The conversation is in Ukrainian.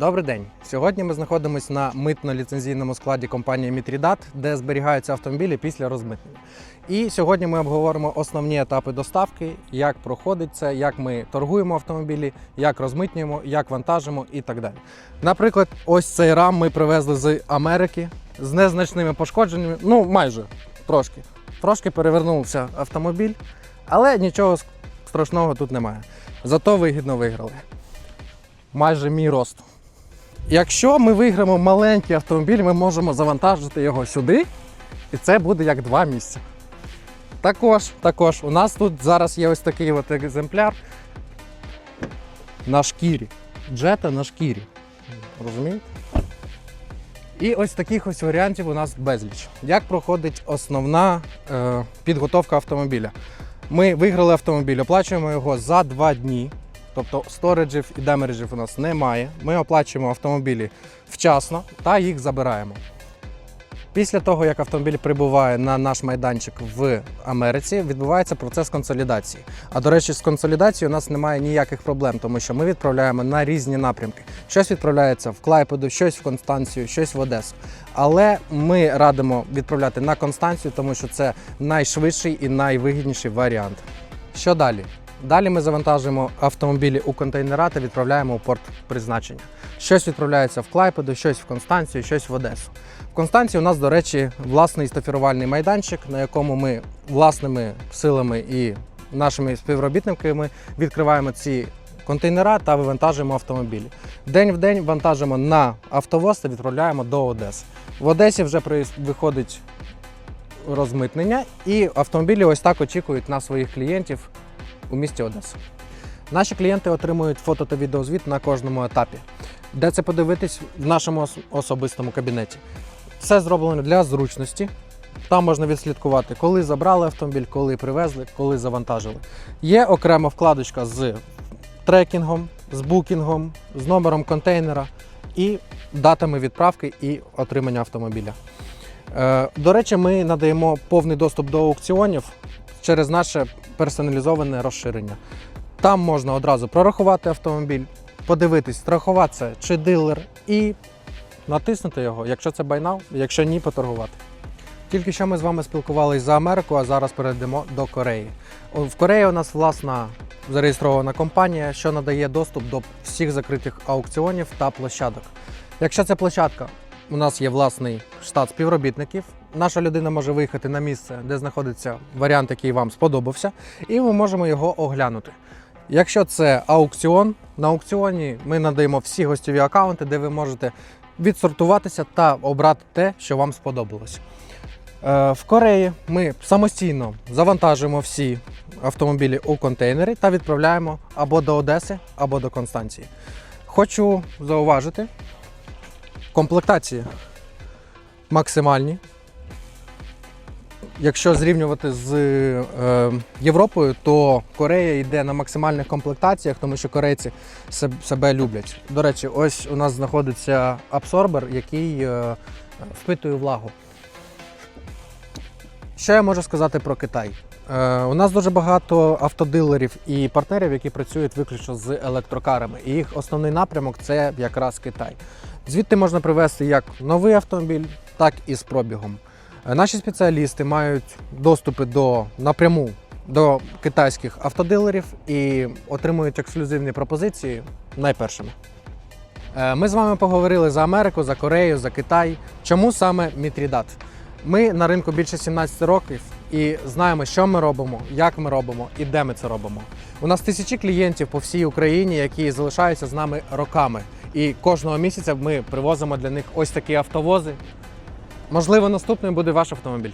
Добрий день. Сьогодні ми знаходимося на митно-ліцензійному складі компанії Мітрідат, де зберігаються автомобілі після розмитнення. І сьогодні ми обговоримо основні етапи доставки, як проходить це, як ми торгуємо автомобілі, як розмитнюємо, як вантажимо і так далі. Наприклад, ось цей рам ми привезли з Америки з незначними пошкодженнями, ну майже трошки. Трошки перевернувся автомобіль, але нічого страшного тут немає. Зато вигідно виграли. Майже мій рост. Якщо ми виграємо маленький автомобіль, ми можемо завантажити його сюди, і це буде як два місця. Також, також у нас тут зараз є ось такий от екземпляр на шкірі. Джета на шкірі. Розумієте? І ось таких ось варіантів у нас безліч. Як проходить основна е, підготовка автомобіля? Ми виграли автомобіль, оплачуємо його за два дні. Тобто сториджів і демереджів у нас немає. Ми оплачуємо автомобілі вчасно та їх забираємо. Після того, як автомобіль прибуває на наш майданчик в Америці, відбувається процес консолідації. А до речі, з консолідацією у нас немає ніяких проблем, тому що ми відправляємо на різні напрямки. Щось відправляється в Клайпеду, щось в Констанцію, щось в Одесу. Але ми радимо відправляти на Констанцію, тому що це найшвидший і найвигідніший варіант. Що далі? Далі ми завантажуємо автомобілі у контейнера та відправляємо у порт призначення. Щось відправляється в Клайпеду, щось в Констанцію, щось в Одесу. В Констанції у нас, до речі, власний стафірувальний майданчик, на якому ми власними силами і нашими співробітниками відкриваємо ці контейнера та вивантажуємо автомобілі. День в день вантажимо на автовоз та відправляємо до Одеси. В Одесі вже виходить розмитнення, і автомобілі ось так очікують на своїх клієнтів у місті Одеса. Наші клієнти отримують фото та відеозвіт на кожному етапі. Де це подивитись в нашому особистому кабінеті. Все зроблено для зручності. Там можна відслідкувати, коли забрали автомобіль, коли привезли, коли завантажили. Є окрема вкладочка з трекінгом, з букінгом, з номером контейнера і датами відправки і отримання автомобіля. Е, До речі, ми надаємо повний доступ до аукціонів через наше персоналізоване розширення. Там можна одразу прорахувати автомобіль, подивитись, страхувати це чи дилер, і натиснути його, якщо це байнав, якщо ні, поторгувати. Тільки що ми з вами спілкувалися за Америку, а зараз перейдемо до Кореї. В Кореї у нас власна зареєстрована компанія, що надає доступ до всіх закритих аукціонів та площадок. Якщо це площадка, у нас є власний штат співробітників. Наша людина може виїхати на місце, де знаходиться варіант, який вам сподобався, і ми можемо його оглянути. Якщо це аукціон, на аукціоні ми надаємо всі гостьові аккаунти, де ви можете відсортуватися та обрати те, що вам сподобалось. Е, В Кореї ми самостійно завантажуємо всі автомобілі у контейнери та відправляємо або до Одеси, або до Констанції. Хочу зауважити, комплектації максимальні. Якщо зрівнювати з е, Європою, то Корея йде на максимальних комплектаціях, тому що корейці се- себе люблять. До речі, ось у нас знаходиться абсорбер, який е, впитує влагу. Що я можу сказати про Китай? Е, у нас дуже багато автодилерів і партнерів, які працюють виключно з електрокарами. І їх основний напрямок це якраз Китай. Звідти можна привезти як новий автомобіль, так і з пробігом. Е, Наші спеціалісти мають доступи до напряму до китайських автодилерів і отримують ексклюзивні пропозиції найпершими. Е, Ми з вами поговорили за Америку, за Корею, за Китай. Чому саме Мітрідат? Ми на ринку більше 17 років і знаємо, що ми робимо, як ми робимо і де ми це робимо. У нас тисячі клієнтів по всій Україні, які залишаються з нами роками. І кожного місяця ми привозимо для них ось такі автовози. Можливо, наступним буде ваш автомобіль.